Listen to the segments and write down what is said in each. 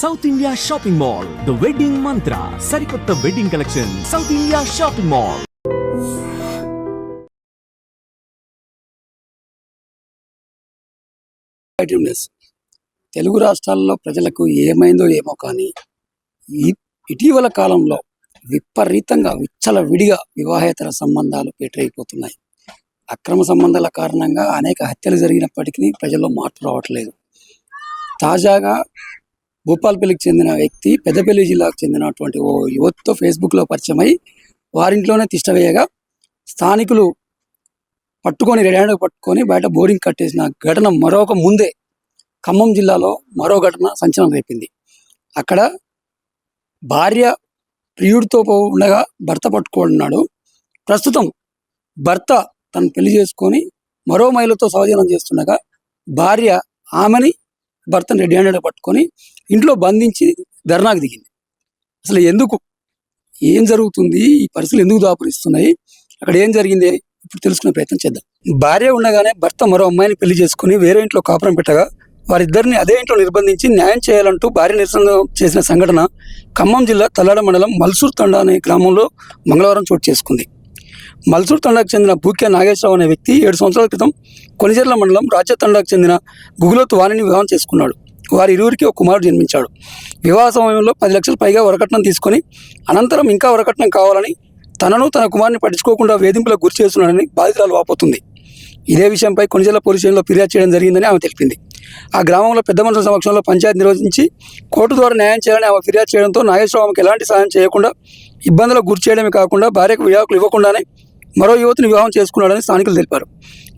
South India shopping mall the wedding Mantra సరికొత్త wedding collection South India shopping mall Nes Telugu రాష్ట్రాల్లో ప్రజలకు ఏమైందో ఏమో కానీ ఈ ఇటీవల కాలంలో విపరీతంగా విచ్చల విడిగా వివాహేతర సంబంధాలు పేటరైపోతున్నాయి అక్రమ సంబంధాల కారణంగా అనేక హత్యలు జరిగినప్పటికీ ప్రజల్లో మార్పు రావట్లేదు. తాజాగా భూపాల్పల్లికి చెందిన వ్యక్తి పెద్దపల్లి జిల్లాకు చెందినటువంటి ఓ యువతితో ఫేస్బుక్లో పరిచయమై వారింట్లోనే తిష్టవేయగా స్థానికులు పట్టుకొని రెడీ పట్టుకొని బయట బోరింగ్ కట్టేసిన ఘటన మరొక ముందే ఖమ్మం జిల్లాలో మరో ఘటన సంచలనం రేపింది. అక్కడ భార్య ప్రియుడితో ఉండగా భర్త పట్టుకున్నాడు ప్రస్తుతం భర్త తను పెళ్ళి చేసుకొని మరో మహిళతో సహజీవనం చేస్తుండగా భార్య ఆమెని భర్తను రెడీ హ్యాండెడ్ పట్టుకొని ఇంట్లో బంధించి ధర్నాకు దిగింది. అసలు ఎందుకు? ఏం జరుగుతుంది? ఈ పరిస్థితులు ఎందుకు దాపురిస్తున్నాయి? అక్కడ ఏం జరిగింది? ఇప్పుడు తెలుసుకునే ప్రయత్నం చేద్దాం. భార్య ఉండగానే భర్త మరో అమ్మాయిని పెళ్ళి చేసుకుని వేరే ఇంట్లో కాపురం పెట్టగా వారిద్దరిని అదే ఇంట్లో నిర్బంధించి న్యాయం చేయాలంటూ భార్య నిరసన చేసిన సంఘటన ఖమ్మం జిల్లా తల్లాడ మండలం మల్సూర్ తండా అనే గ్రామంలో మంగళవారం చోటు చేసుకుంది. మల్సూర్ తండాకు చెందిన భూక్య నాగేశ్వరరావు అనే వ్యక్తి ఏడు సంవత్సరాల క్రితం కొనిజర్ల మండలం రాజ్య తండాకు చెందిన గుగులోతు వాణిని వివాహం చేసుకున్నాడు. వారి ఇరువురికి ఒక కుమారుడు జన్మించాడు. వివాహ సమయంలో పది లక్షల పైగా వరకట్నం తీసుకొని అనంతరం ఇంకా వరకట్నం కావాలని తనను తన కుమారుని పట్టించుకోకుండా వేధింపులకు గురి చేస్తున్నాడని బాధితురాలు వాపోతుంది. ఇదే విషయంపై కొనిజల పోలీస్ స్టేషన్లో ఫిర్యాదు చేయడం జరిగిందని ఆమె తెలిపింది. ఆ గ్రామంలో పెద్ద మనుషుల సమక్షంలో పంచాయతీ నిర్వహించి కోర్టు ద్వారా న్యాయం చేయాలని ఆమె ఫిర్యాదు చేయడంతో నాగేశ్వరరావు ఆమెకు ఎలాంటి సహాయం చేయకుండా ఇబ్బందులకు గురి చేయడమే కాకుండా భార్యకు విడాకులు ఇవ్వకుండానే మరో యువతిని వివాహం చేసుకున్నాడని స్థానికులు తెలిపారు.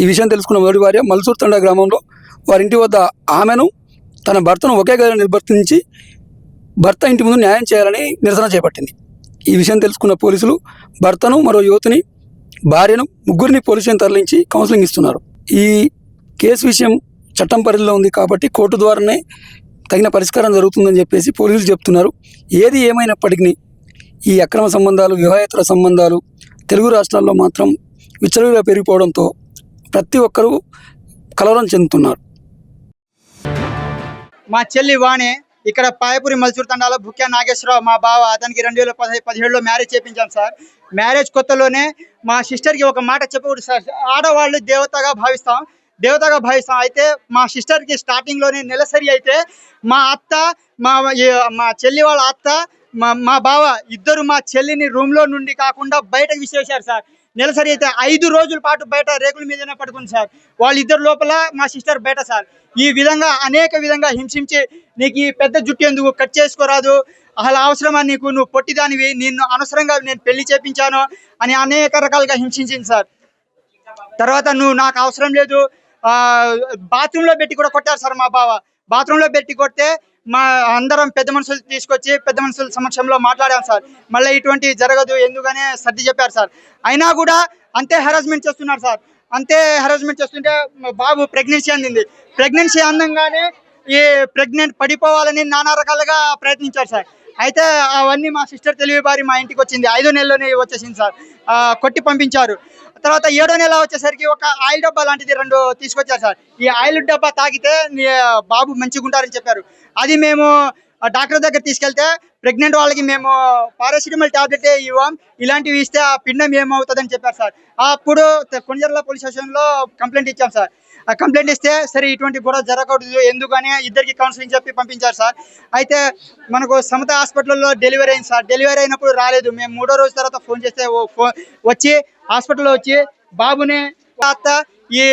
ఈ విషయం తెలుసుకున్న మొదటి భార్య మల్సూర్ తండా గ్రామంలో వారి ఇంటి వద్ద ఆమెను తన భర్తను ఒకే గదిలో నిర్వర్తించి భర్త ఇంటి ముందు న్యాయం చేయాలని నిరసన చేపట్టింది. ఈ విషయం తెలుసుకున్న పోలీసులు భర్తను మరో యువతిని భార్యను ముగ్గురిని పోలీసులను తరలించి కౌన్సిలింగ్ ఇస్తున్నారు. ఈ కేసు విషయం చట్టం పరిధిలో ఉంది కాబట్టి కోర్టు ద్వారానే తగిన పరిష్కారం జరుగుతుందని చెప్పేసి పోలీసులు చెప్తున్నారు. ఏది ఏమైనప్పటికీ ఈ అక్రమ సంబంధాలు వివాహేతర సంబంధాలు తెలుగు రాష్ట్రాల్లో మాత్రం విచ్చలవిడిగా పెరిగిపోవడంతో ప్రతి ఒక్కరూ కలవరం చెందుతున్నారు. మా చెల్లి వాణి ఇక్కడ పాయపూరి మల్సూర్ తండాలో భుక్యా నాగేశ్వరరావు మా బావ అతనికి రెండు వేల పది పదిహేడులో మ్యారేజ్ చేయించాం సార్. మ్యారేజ్ కొత్తలోనే మా సిస్టర్కి ఒక మాట చెప్పకూడదు సార్. ఆడవాళ్ళు దేవతగా భావిస్తాం దేవతగా భావిస్తాం. అయితే మా సిస్టర్కి స్టార్టింగ్లోనే నెలసరి అయితే మా అత్త మా మా చెల్లి వాళ్ళ అత్త మా మా బావ ఇద్దరు మా చెల్లిని రూమ్లో నుండి కాకుండా బయటకు విసిరేశారు సార్. నెలసరి అయితే ఐదు రోజుల పాటు బయట రేకుల మీదనే పడుకుంది సార్. వాళ్ళిద్దరు లోపల మా సిస్టర్ బయట సార్. ఈ విధంగా అనేక విధంగా హింసించి నీకు ఈ పెద్ద జుట్టు ఎందుకు కట్ చేసుకోరాదు? అసలు అవసరమా నీకు? నువ్వు పొట్టిదానివి నిన్ను అనవసరంగా నేను పెళ్ళి చేపించాను అని అనేక రకాలుగా హింసించింది సార్. తర్వాత నువ్వు నాకు అవసరం లేదు. బాత్రూంలో పెట్టి కూడా కొట్టారు సార్ మా బావ. బాత్రూంలో పెట్టి కొడితే మా అందరం పెద్ద మనుషులు తీసుకొచ్చి పెద్ద మనుషుల సమక్షంలో మాట్లాడాం సార్. మళ్ళీ ఇటువంటి జరగదు ఎందుకనే సర్ది చెప్పారు సార్. అయినా కూడా అంతే హెరాస్మెంట్ చేస్తున్నారు సార్. అంతే హెరాస్మెంట్ చేస్తుంటే మా బాబు ప్రెగ్నెన్సీ అందింది. ప్రెగ్నెన్సీ అందంగానే ఈ ప్రెగ్నెంట్ పడిపోవాలని నానా రకాలుగా ప్రయత్నించారు సార్. అయితే అవన్నీ మా సిస్టర్ తెలివి బారి మా ఇంటికి వచ్చింది. ఐదో నెలలోనే వచ్చేసింది సార్. కొట్టి పంపించారు. తర్వాత ఏడో నెల వచ్చేసరికి ఒక ఆయిల్ డబ్బా లాంటిది రెండు తీసుకొచ్చారు సార్. ఈ ఆయిల్ డబ్బా తాగితే బాబు మంచిగా ఉంటారని చెప్పారు. అది మేము డాక్టర్ దగ్గర తీసుకెళ్తే ప్రెగ్నెంట్ వాళ్ళకి మేము పారాసిటమాల్ టాబ్లెట్ ఇవ్వం. ఇలాంటివి ఇస్తే ఆ పిండం ఏమవుతుందని చెప్పారు సార్. అప్పుడు కొణిజర్ల పోలీస్ స్టేషన్లో కంప్లైంట్ ఇచ్చాం సార్. ఆ కంప్లైంట్ ఇస్తే సరే ఇటువంటి కూడా జరగకూడదు. ఎందుకని? ఇద్దరికి కౌన్సిలింగ్ చెప్పి పంపించారు సార్. అయితే మనకు సమత హాస్పిటల్లో డెలివరీ అయింది సార్. డెలివరీ అయినప్పుడు రాలేదు. మేము మూడో రోజు తర్వాత ఫోన్ చేస్తే ఓ ఫోన్ వచ్చి హాస్పిటల్లో వచ్చి బాబుని అత్త ఈ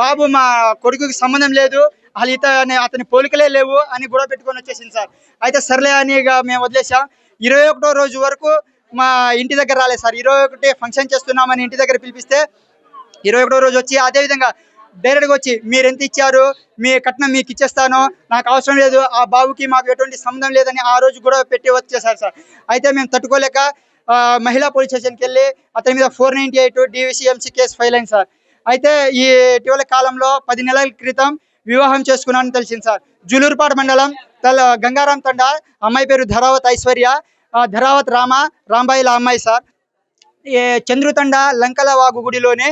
బాబు మా కొడుకుకి సంబంధం లేదు. అసలు ఇతని అతని పోలికలే లేవు అని గొడవ పెట్టుకొని వచ్చేసింది సార్. అయితే సర్లే అని ఇక మేము వదిలేసాం. ఇరవై ఒకటో రోజు వరకు మా ఇంటి దగ్గర రాలేదు సార్. ఇరవై ఒకటి ఫంక్షన్ చేస్తున్నామని ఇంటి దగ్గర పిలిపిస్తే ఇరవై ఒకటో రోజు వచ్చి అదేవిధంగా డైరెక్ట్గా వచ్చి మీరు ఎంత ఇచ్చారు? మీ కట్నం మీకు ఇచ్చేస్తాను. నాకు అవసరం లేదు. ఆ బాబుకి మాకు ఎటువంటి సంబంధం లేదని ఆ రోజు కూడా పెట్టి వచ్చేసారు సార్. అయితే మేము తట్టుకోలేక మహిళా పోలీస్ స్టేషన్కి వెళ్ళి అతని మీద four ninety eight DVCMC case file అయింది సార్. అయితే ఈ ఇటీవల కాలంలో పది నెలల క్రితం వివాహం చేసుకున్నానని తెలిసింది సార్. జులూరుపాడు మండలం తల గంగారాం తండ అమ్మాయి పేరు ధరావత్ ఐశ్వర్య ధరావత్ రామ రాంబాయిల అమ్మాయి సార్. చంద్రుతండ లంకల వాగు గుడిలోనే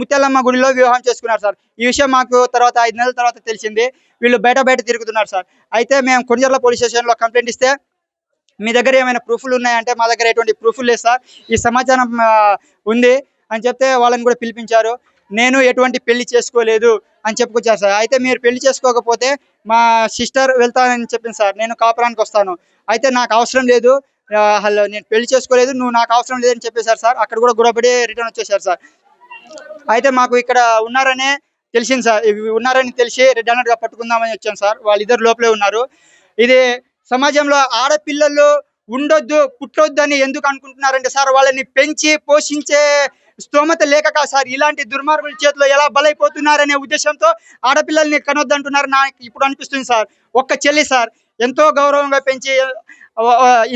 ముత్యాలమ్మ గుడిలో వివాహం చేసుకున్నారు సార్. ఈ విషయం మాకు తర్వాత ఐదు నెలల తర్వాత తెలిసింది. వీళ్ళు బయట బయట తిరుగుతున్నారు సార్. అయితే మేము కొణిజర్ల పోలీస్ స్టేషన్లో కంప్లైంట్ ఇస్తే మీ దగ్గర ఏమైనా ప్రూఫ్లు ఉన్నాయంటే మా దగ్గర ఎటువంటి ప్రూఫ్లు లేదు సార్. ఈ సమాచారం ఉంది అని చెప్తే వాళ్ళని కూడా పిలిపించారు. నేను ఎటువంటి పెళ్ళి చేసుకోలేదు అని చెప్పుకొచ్చారు సార్. అయితే మీరు పెళ్ళి చేసుకోకపోతే మా సిస్టర్ వెళ్తానని చెప్పింది సార్. నేను కాపురానికి వస్తాను. అయితే నాకు అవసరం లేదు. హలో నేను పెళ్ళి చేసుకోలేదు. నువ్వు నాకు అవసరం లేదని చెప్పేశారు సార్. అక్కడ కూడా గొడవపడి రిటర్న్ వచ్చేసారు సార్. అయితే మాకు ఇక్కడ ఉన్నారనే తెలిసింది సార్. ఇవి ఉన్నారని తెలిసి రెడ్ అన్నట్టుగా పట్టుకుందామని వచ్చాం సార్. వాళ్ళిద్దరు లోపలే ఉన్నారు. ఇది సమాజంలో ఆడపిల్లలు ఉండొద్దు పుట్టొద్దు అని ఎందుకు అనుకుంటున్నారంటే సార్ వాళ్ళని పెంచి పోషించే స్తోమత లేక సార్ ఇలాంటి దుర్మార్గుల చేతిలో ఎలా బలైపోతున్నారనే ఉద్దేశంతో ఆడపిల్లల్ని కనొద్దంటున్నారు నాకు ఇప్పుడు అనిపిస్తుంది సార్. ఒక్క చెల్లి సార్ ఎంతో గౌరవంగా పెంచి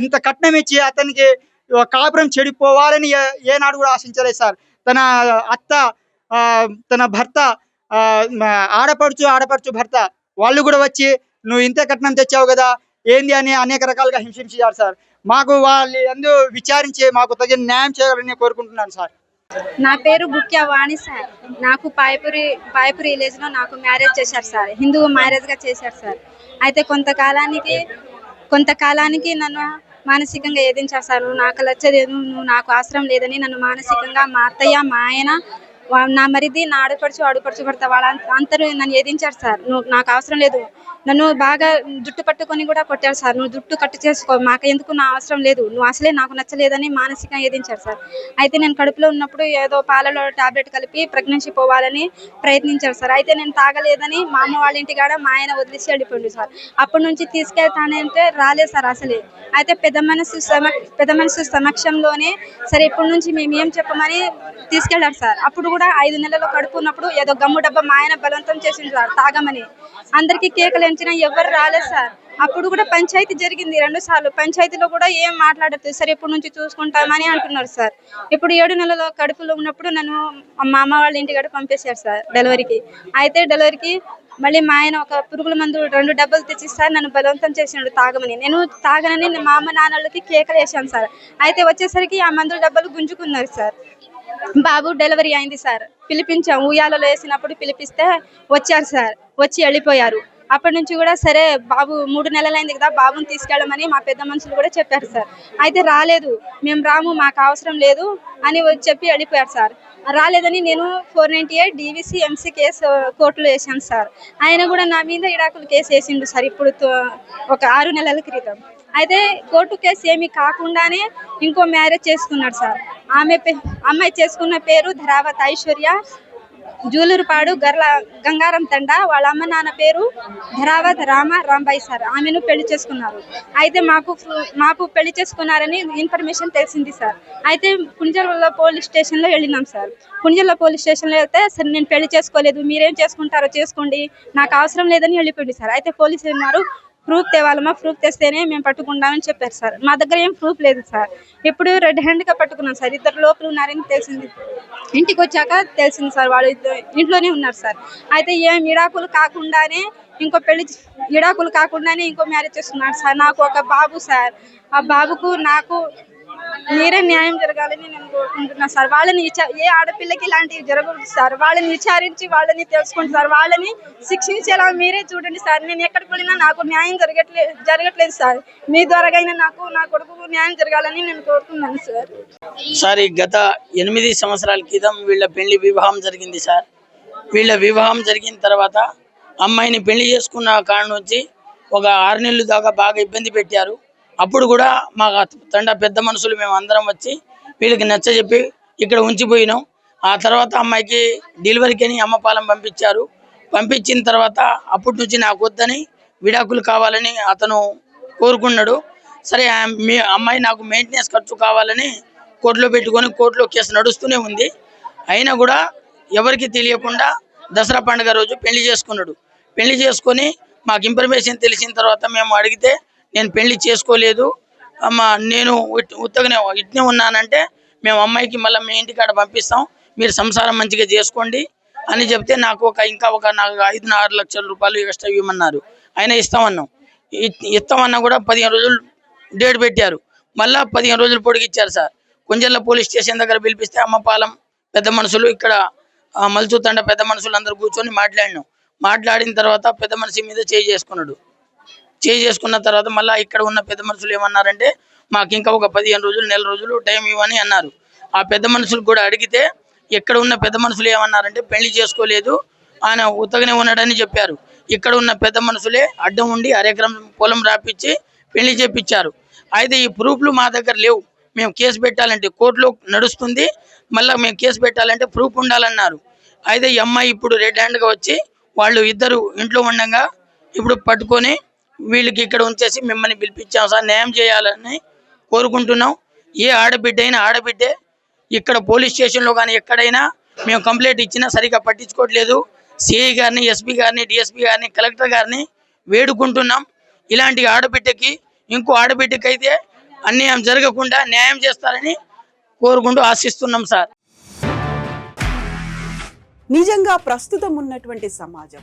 ఇంత కట్నం ఇచ్చి అతనికి కాపురం చెడిపోవాలని ఏనాడు కూడా ఆశించలేదు సార్. తన అత్త తన భర్త ఆడపడుచు ఆడపడుచు భర్త వాళ్ళు కూడా వచ్చి నువ్వు ఇంతే కట్నం తెచ్చావు కదా ఏంది అని అనేక రకాలుగా హింసించారు సార్. మాకు వాళ్ళు ఎందు విచారించి మాకు తగిన న్యాయం చేయాలని కోరుకుంటున్నాను సార్. నా పేరు బుక్యా వాణి సార్. నాకు పాయపురి పాయపురి విలేజ్లో నాకు మ్యారేజ్ చేశారు సార్. హిందూ మ్యారేజ్గా చేశారు సార్. అయితే కొంతకాలానికి కొంతకాలానికి నన్ను మానసికంగా ఏదించారు సార్. నాకు నచ్చలేదు నువ్వు నాకు అవసరం లేదని నన్ను మానసికంగా మా అత్తయ్య మా ఆయన నా మరిది నా ఆడపడుచు ఆడపడుచు పడతా వాళ్ళ అందరూ నన్ను ఏదించారు సార్. నువ్వు నాకు అవసరం లేదు. నన్ను బాగా జుట్టు పట్టుకొని కూడా కొట్టారు సార్. నువ్వు జుట్టు కట్టు చేసుకో మాకు ఎందుకు నా అవసరం లేదు. నువ్వు అసలే నాకు నచ్చలేదని మానసికంగా ఏదించారు సార్. అయితే నేను కడుపులో ఉన్నప్పుడు ఏదో పాలలో టాబ్లెట్ కలిపి ప్రెగ్నెన్సీ పోవాలని ప్రయత్నించారు సార్. అయితే నేను తాగలేదని మా అమ్మ వాళ్ళ ఇంటికాడ మా ఆయన వదిలేసి వెళ్ళిపోయింది సార్. అప్పటి నుంచి తీసుకెళ్తానంటే రాలేదు సార్ అసలే. అయితే పెద్ద మనసు సమ పెద్ద మనసు సమక్షంలోనే సరే ఇప్పటి నుంచి మేము ఏం చెప్పమని తీసుకెళ్ళారు సార్. అప్పుడు కూడా ఐదు నెలలు కడుపున్నప్పుడు ఏదో గమ్ము డబ్బా మా ఆయన బలవంతం చేసింది సార్ తాగమని. అందరికీ కేకలు ఎంచినా ఎవరు రాలేదు సార్. అప్పుడు కూడా పంచాయతీ జరిగింది రెండు సార్లు. పంచాయతీలో కూడా ఏం మాట్లాడదు సార్ ఇప్పటి నుంచి చూసుకుంటామని అంటున్నారు సార్. ఇప్పుడు ఏడు నెలల కడుపులో ఉన్నప్పుడు నన్ను మా అమ్మ వాళ్ళ ఇంటి కూడా పంపేశారు సార్ డెలివరీకి. అయితే డెలివరీకి మళ్ళీ మా ఆయన ఒక పురుగుల మందు రెండు డబ్బులు తెచ్చిస్తారు నన్ను బలవంతం చేసినాడు తాగమని. నేను తాగనని మా అమ్మ నాన్నలకి కేకలు వేసాను సార్. అయితే వచ్చేసరికి ఆ మందుల డబ్బులు గుంజుకున్నారు సార్. బాబు డెలివరీ అయింది సార్. పిలిపించాం. ఉయ్యాలలో వేసినప్పుడు పిలిపిస్తే వచ్చారు సార్. వచ్చి వెళ్ళిపోయారు. అప్పటి నుంచి కూడా సరే బాబు మూడు నెలలైంది కదా బాబుని తీసుకెళ్ళమని మా పెద్ద మనుషులు కూడా చెప్పారు సార్. అయితే రాలేదు. మేము రాము మాకు అవసరం లేదు అని వచ్చి చెప్పి వెళ్ళిపోయారు సార్. రాలేదని నేను four ninety eight DVC MC case కోర్టులో వేసాను సార్. ఆయన కూడా నా మీద ఇడాకులు కేసు వేసిండు సార్. ఇప్పుడు తో- ఒక ఆరు నెలల క్రితం. అయితే కోర్టు కేసు ఏమీ కాకుండానే ఇంకో మ్యారేజ్ చేసుకున్నాడు సార్. ఆమె అమ్మాయి చేసుకున్న పేరు ధరావత్ ఐశ్వర్య. జూలూరుపాడు గర్ల గంగారం తండ వాళ్ళ అమ్మ నాన్న పేరు ధరావత్ రామ రాంబాయి సార్. ఆమెను పెళ్ళి చేసుకున్నారు. అయితే మాకు మాకు పెళ్ళి చేసుకున్నారని ఇన్ఫర్మేషన్ తెలిసింది సార్. అయితే పుంజల పోలీస్ స్టేషన్లో వెళ్ళినాం సార్. పుంజల పోలీస్ స్టేషన్లో వెళ్తే సార్ నేను పెళ్ళి చేసుకోలేదు. మీరేం చేసుకుంటారో చేసుకోండి. నాకు అవసరం లేదని వెళ్ళిపోయింది సార్. అయితే పోలీసులు ఉన్నారు ప్రూఫ్ తేవాలమ్మా ప్రూఫ్ తెస్తేనే మేము పట్టుకుంటామని చెప్పారు సార్. మా దగ్గర ఏం ప్రూఫ్ లేదు సార్. ఇప్పుడు రెడ్ హ్యాండ్గా పట్టుకున్నాం సార్. ఇద్దరు లోపల ఉన్నారని తెలిసింది. ఇంటికి వచ్చాక తెలిసింది సార్ వాళ్ళు ఇద్దరు ఇంట్లోనే ఉన్నారు సార్. అయితే ఏం ఇడాకులు కాకుండానే ఇంకో పెళ్ళి ఇడాకులు కాకుండానే ఇంకో మ్యారేజ్ చేస్తున్నారు సార్. నాకు ఒక బాబు సార్. ఆ బాబుకు నాకు మీరే న్యాయం జరగాలని నేను కోరుకుంటున్నాను సార్. వాళ్ళని ఏ ఆడపిల్లకి ఇలాంటివి జరగదు సార్. వాళ్ళని విచారించి వాళ్ళని తెలుసుకోండి సార్. వాళ్ళని శిక్షించేలా మీరే చూడండి సార్. నేను ఎక్కడికి వెళ్ళినా నాకు న్యాయం జరగట్లేదు జరగట్లేదు సార్. మీ ద్వారాగైనా నాకు నా కొడుకు న్యాయం జరగాలని నేను కోరుతున్నాను సార్. సార్ ఈ గత ఎనిమిది సంవత్సరాల క్రితం వీళ్ళ పెళ్ళి వివాహం జరిగింది సార్. వీళ్ళ వివాహం జరిగిన తర్వాత అమ్మాయిని పెళ్ళి చేసుకున్న కాడ నుంచి ఒక ఆరు నెలలు దాకా బాగా ఇబ్బంది పెట్టారు. అప్పుడు కూడా మా తండ పెద్ద మనుషులు మేము అందరం వచ్చి వీళ్ళకి నచ్చ చెప్పి ఇక్కడ ఉంచిపోయినాం. ఆ తర్వాత అమ్మాయికి డెలివరీకి అని అమ్మపాలెం పంపించారు. పంపించిన తర్వాత అప్పటి నుంచి నాకు వద్దని విడాకులు కావాలని అతను కోరుకున్నాడు. సరే మీ అమ్మాయి నాకు మెయింటెనెన్స్ ఖర్చు కావాలని కోర్టులో పెట్టుకొని కోర్టులో కేసు నడుస్తూనే ఉంది. అయినా కూడా ఎవరికి తెలియకుండా దసరా పండుగ రోజు పెళ్ళి చేసుకున్నాడు. పెళ్ళి చేసుకొని మాకు ఇన్ఫర్మేషన్ తెలిసిన తర్వాత మేము అడిగితే నేను పెళ్ళి చేసుకోలేదు. అమ్మ నేను ఉట్- ఉత్తగానే ఇట్నే ఉన్నానంటే మేము అమ్మాయికి మళ్ళీ మీ ఇంటికాడ పంపిస్తాం. మీరు సంసారం మంచిగా చేసుకోండి అని చెప్తే నాకు ఒక ఇంకా ఒక నాకు ఐదు ఆరు లక్షల రూపాయలు ఎక్స్ట్రా ఇవ్వమన్నారు. అయినా ఇస్తామన్నాం. ఇస్తామన్నా కూడా పదిహేను రోజులు డేట్ పెట్టారు. మళ్ళీ పదిహేను రోజులు పొడిగిచ్చారు సార్. కొంచెంల పోలీస్ స్టేషన్ దగ్గర పిలిపిస్తే అమ్మపాలెం పెద్ద మనుషులు ఇక్కడ మలుచుతండ పెద్ద మనుషులు అందరూ కూర్చొని మాట్లాడినాం. మాట్లాడిన తర్వాత పెద్ద మనిషి మీద చేయి చేసుకున్నాడు. చేసుకున్న తర్వాత మళ్ళీ ఇక్కడ ఉన్న పెద్ద మనుషులు ఏమన్నారంటే మాకు ఇంకా ఒక పదిహేను రోజులు నెల రోజులు టైం ఇవ్వని అన్నారు. ఆ పెద్ద మనుషులు కూడా అడిగితే ఇక్కడ ఉన్న పెద్ద మనుషులు ఏమన్నారంటే పెళ్ళి చేసుకోలేదు ఆయన ఉతగనే ఉన్నాడని చెప్పారు. ఇక్కడ ఉన్న పెద్ద మనుషులే అడ్డం ఉండి అరెకరం పొలం రాపిచ్చి పెళ్ళి చేపించారు అయితే ఈ ప్రూఫ్లు మా దగ్గర లేవు. మేము కేసు పెట్టాలంటే కోర్టులో నడుస్తుంది. మళ్ళీ మేము కేసు పెట్టాలంటే ప్రూఫ్ ఉండాలన్నారు. అయితే ఈ అమ్మాయి ఇప్పుడు రెడ్ హ్యాండ్గా వచ్చి వాళ్ళు ఇద్దరు ఇంట్లో ఉండగా ఇప్పుడు పట్టుకొని వీళ్ళకి ఇక్కడ ఉంచేసి మిమ్మల్ని పిలిపించాం సార్ న్యాయం చేయాలని కోరుకుంటున్నాం. ఏ ఆడబిడ్డ అయినా ఆడబిడ్డే ఇక్కడ పోలీస్ స్టేషన్లో కానీ ఎక్కడైనా మేము కంప్లైంట్ ఇచ్చినా సరిగా పట్టించుకోవట్లేదు. సిఐ గారిని ఎస్పీ గారిని డిఎస్పీ గారిని కలెక్టర్ గారిని వేడుకుంటున్నాం. ఇలాంటి ఆడబిడ్డకి ఇంకో ఆడబిడ్డకి అయితే అన్యాయం జరగకుండా న్యాయం చేస్తారని కోరుకుంటూ ఆశిస్తున్నాం సార్. నిజంగా ప్రస్తుతం ఉన్నటువంటి సమాజం